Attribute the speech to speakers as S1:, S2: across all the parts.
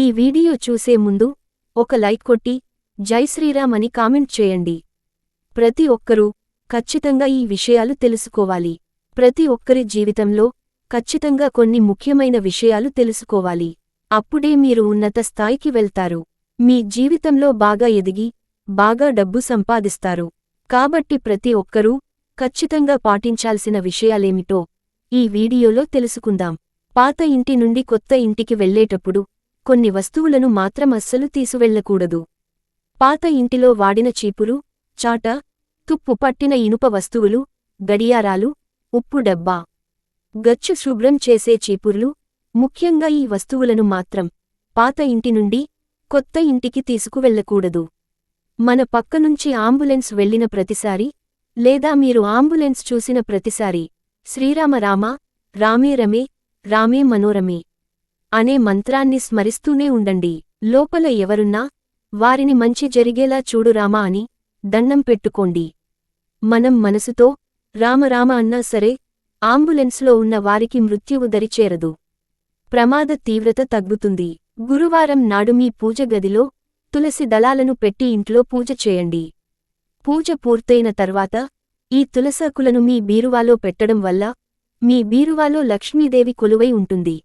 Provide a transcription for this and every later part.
S1: ఈ వీడియో చూసే ముందు ఒక లైక్ కొట్టి జై శ్రీరామ్ అని కామెంట్ చేయండి. ప్రతి ఒక్కరూ ఖచ్చితంగా ఈ విషయాలు తెలుసుకోవాలి. ప్రతి ఒక్కరి జీవితంలో ఖచ్చితంగా కొన్ని ముఖ్యమైన విషయాలు తెలుసుకోవాలి. అప్పుడే మీరు ఉన్నత స్థాయికి వెళ్తారు. మీ జీవితంలో బాగా ఎదిగి బాగా డబ్బు సంపాదిస్తారు. కాబట్టి ప్రతి ఒక్కరూ ఖచ్చితంగా పాటించాల్సిన విషయాలేమిటో ఈ వీడియోలో తెలుసుకుందాం. పాత ఇంటి నుండి కొత్త ఇంటికి వెళ్ళేటప్పుడు కొన్ని వస్తువులను మాత్రం అస్సలు తీసువెళ్ళకూడదు పాత ఇంటిలో వాడిన చీపురు చాట తుప్పు పట్టిన ఇనుప వస్తువులు గడియారాలు ఉప్పు డబ్బా. గచ్చు శుభ్రం చేసే చీపుర్లు ముఖ్యంగా ఈ వస్తువులను మాత్రం పాత ఇంటి నుండి కొత్త ఇంటికి తీసుకువెళ్ళకూడదు మన పక్కనుంచి ఆంబులెన్స్ వెళ్ళిన ప్రతిసారి లేదా మీరు ఆంబులెన్స్ చూసిన ప్రతిసారి శ్రీరామ రామ రామే రమే రామే మనోరమే. అనే మంత్రాన్ని స్మరిస్తూనే ఉండండి. లోపల ఎవరున్నా వారిని మంచి జరిగేలా చూడురామా అని దండం పెట్టుకోండి. మనం మనసుతో రామరామ అన్నా సరే ఆంబులెన్స్లో ఉన్న వారికి మృత్యువు దరిచేరదు. ప్రమాద తీవ్రత తగ్గుతుంది. గురువారం నాడు మీ పూజ గదిలో తులసి దళాలను పెట్టి ఇంట్లో పూజ చేయండి. పూజ పూర్తయిన తర్వాత ఈ తులసాకులను మీ బీరువాలో పెట్టడం వల్ల మీ బీరువాలో లక్ష్మీదేవి కొలువై ఉంటుంది.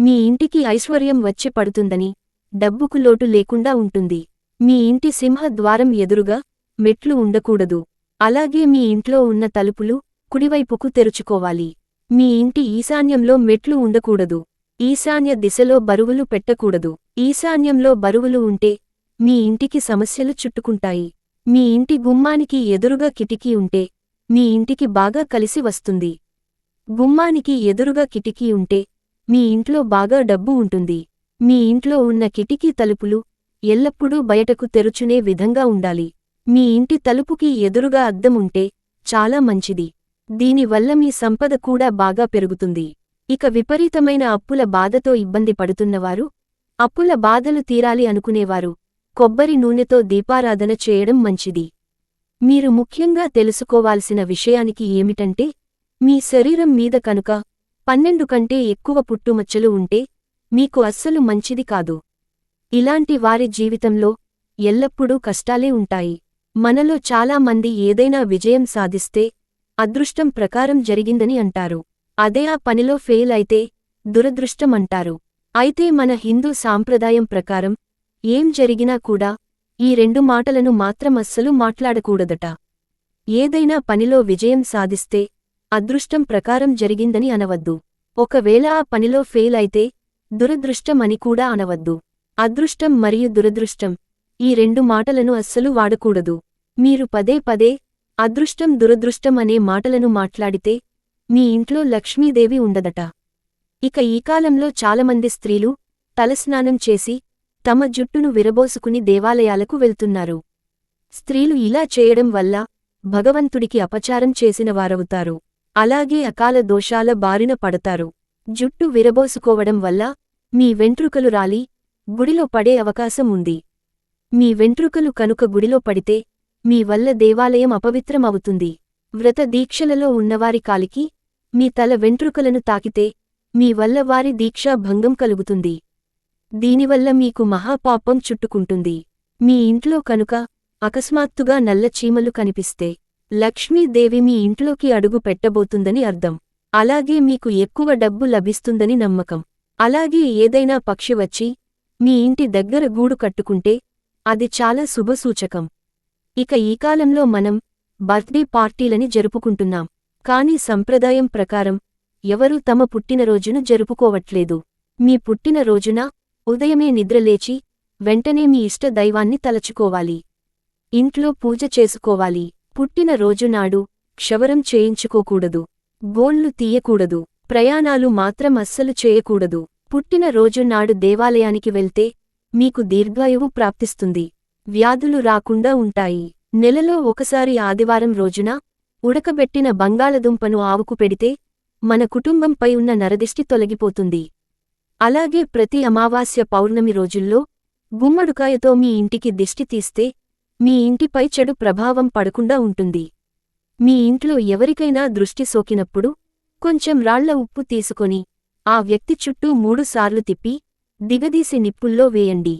S1: మీ ఇంటికి ఐశ్వర్యం వచ్చి పడుతుందని డబ్బుకు లోటు లేకుండా ఉంటుంది. మీ ఇంటి సింహ ద్వారం ఎదురుగా మెట్లు ఉండకూడదు. అలాగే మీ ఇంట్లో ఉన్న తలుపులు కుడివైపుకు తెరుచుకోవాలి. మీ ఇంటి ఈశాన్యంలో మెట్లు ఉండకూడదు. ఈశాన్య దిశలో బరువులు పెట్టకూడదు. ఈశాన్యంలో బరువులు ఉంటే మీ ఇంటికి సమస్యలు చుట్టుకుంటాయి. మీ ఇంటి గుమ్మానికి ఎదురుగా కిటికీ ఉంటే మీ ఇంటికి బాగా కలిసి వస్తుంది. గుమ్మానికి ఎదురుగా కిటికీ ఉంటే మీ ఇంట్లో బాగా డబ్బు ఉంటుంది. మీ ఇంట్లో ఉన్న కిటికీ తలుపులు ఎల్లప్పుడూ బయటకు తెరుచునే విధంగా ఉండాలి. మీ ఇంటి తలుపుకి ఎదురుగా అద్దం ఉంటే చాలా మంచిది. దీనివల్ల మీ సంపద కూడా బాగా పెరుగుతుంది. ఇక విపరీతమైన అప్పుల బాధతో ఇబ్బంది పడుతున్నవారు అప్పుల బాధలు తీరాలి అనుకునేవారు కొబ్బరి నూనెతో దీపారాధన చేయడం మంచిది. మీరు ముఖ్యంగా తెలుసుకోవాల్సిన విషయానికి ఏమిటంటే మీ శరీరం మీద కనుక పన్నెండు కంటే ఎక్కువ పుట్టుమచ్చలు ఉంటే మీకు అస్సలు మంచిది కాదు. ఇలాంటి వారి జీవితంలో ఎల్లప్పుడూ కష్టాలే ఉంటాయి. మనలో చాలామంది ఏదైనా విజయం సాధిస్తే అదృష్టం ప్రకారం జరిగిందని అంటారు. అదే ఆ పనిలో ఫెయిల్ అయితే దురదృష్టం అంటారు. అయితే మన హిందూ సాంప్రదాయం ప్రకారం ఏం జరిగినా కూడా ఈ రెండు మాటలను మాత్రం అస్సలు మాట్లాడకూడదట. ఏదైనా పనిలో విజయం సాధిస్తే అదృష్టం ప్రకారం జరిగిందని అనవద్దు. ఒకవేళ ఆ పనిలో ఫెయిల్ అయితే దురదృష్టం అని కూడా అనవద్దు. అదృష్టం మరియు దురదృష్టం ఈ రెండు మాటలను అస్సలు వాడకూడదు. మీరు పదే పదే అదృష్టం దురదృష్టం అనే మాటలను మాట్లాడితే మీ ఇంట్లో లక్ష్మీదేవి ఉండదట. ఇక ఈ కాలంలో చాలామంది స్త్రీలు తలస్నానం చేసి తమ జుట్టును విరబోసుకుని దేవాలయాలకు వెళ్తున్నారు. స్త్రీలు ఇలా చేయడం వల్ల భగవంతుడికి అపచారం చేసిన వారవుతారు. అలాగే అకాల దోషాల బారిన పడతారు. జుట్టు విరబోసుకోవడం వల్ల మీ వెంట్రుకలు రాలి గుడిలో పడే అవకాశం ఉంది. మీ వెంట్రుకలు కనుక గుడిలో పడితే మీ వల్ల దేవాలయం అపవిత్రం అవుతుంది వ్రత దీక్షలలో ఉన్నవారి కాలికి మీ తల వెంట్రుకలను తాకితే మీ వల్ల వారి దీక్షా భంగం కలుగుతుంది. దీనివల్ల మీకు మహాపాపం చుట్టుకుంటుంది. మీ ఇంట్లో కనుక అకస్మాత్తుగా నల్ల చీమలు కనిపిస్తే లక్ష్మీదేవి మీ ఇంట్లోకి అడుగు పెట్టబోతుందని అర్థం. అలాగే మీకు ఎక్కువ డబ్బు లభిస్తుందని నమ్మకం. అలాగే ఏదైనా పక్షి వచ్చి మీ ఇంటి దగ్గర గూడు కట్టుకుంటే అది చాలా శుభసూచకం. ఇక ఈ కాలంలో మనం బర్త్డే పార్టీలని జరుపుకుంటున్నాం. కానీ సంప్రదాయం ప్రకారం ఎవరూ తమ పుట్టినరోజును జరుపుకోవట్లేదు. మీ పుట్టినరోజున ఉదయమే నిద్రలేచి వెంటనే మీ ఇష్ట దైవాన్ని తలచుకోవాలి. ఇంట్లో పూజ చేసుకోవాలి. పుట్టిన రోజునాడు క్షవరం చేయించుకోకూడదు. గోళ్ళు తీయకూడదు. ప్రయాణాలు మాత్రం అస్సలు చేయకూడదు. పుట్టిన రోజునాడు దేవాలయానికి వెళ్తే మీకు దీర్ఘాయువు ప్రాప్తిస్తుంది. వ్యాధులు రాకుండా ఉంటాయి. నెలలో ఒకసారి ఆదివారం రోజున ఉడకబెట్టిన బంగాళదుంపను ఆవుకు పెడితే మన కుటుంబంపై ఉన్న నరదిష్టి తొలగిపోతుంది. అలాగే ప్రతి అమావాస్య పౌర్ణమి రోజుల్లో గుమ్మడుకాయతో మీ ఇంటికి దిష్టి తీస్తే మీ ఇంటిపై చెడు ప్రభావం పడకుండా ఉంటుంది. మీ ఇంట్లో ఎవరికైనా దృష్టి సోకినప్పుడు కొంచెం రాళ్ళ ఉప్పు తీసుకొని ఆ వ్యక్తి చుట్టూ మూడుసార్లు తిప్పి దిగదీసి నిప్పుల్లో వేయండి.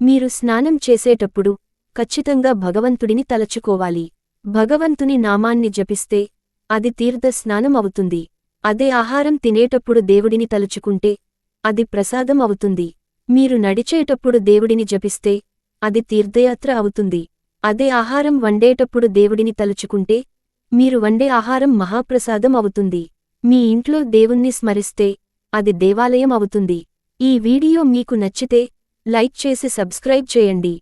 S1: మీరు స్నానం చేసేటప్పుడు ఖచ్చితంగా భగవంతుడిని తలచుకోవాలి. భగవంతుని నామాన్ని జపిస్తే అది తీర్థ స్నానం అవుతుంది. అదే ఆహారం తినేటప్పుడు దేవుడిని తలుచుకుంటే అది ప్రసాదం అవుతుంది. మీరు నడిచేటప్పుడు దేవుడిని జపిస్తే అది తీర్థయాత్ర అవుతుంది. అదే ఆహారం వండేటప్పుడు దేవుడిని తలుచుకుంటే మీరు వండే ఆహారం మహాప్రసాదం అవుతుంది. మీ ఇంట్లో దేవుణ్ణి స్మరిస్తే అది దేవాలయం అవుతుంది. ఈ వీడియో మీకు నచ్చితే లైక్ చేసి సబ్స్క్రైబ్ చేయండి.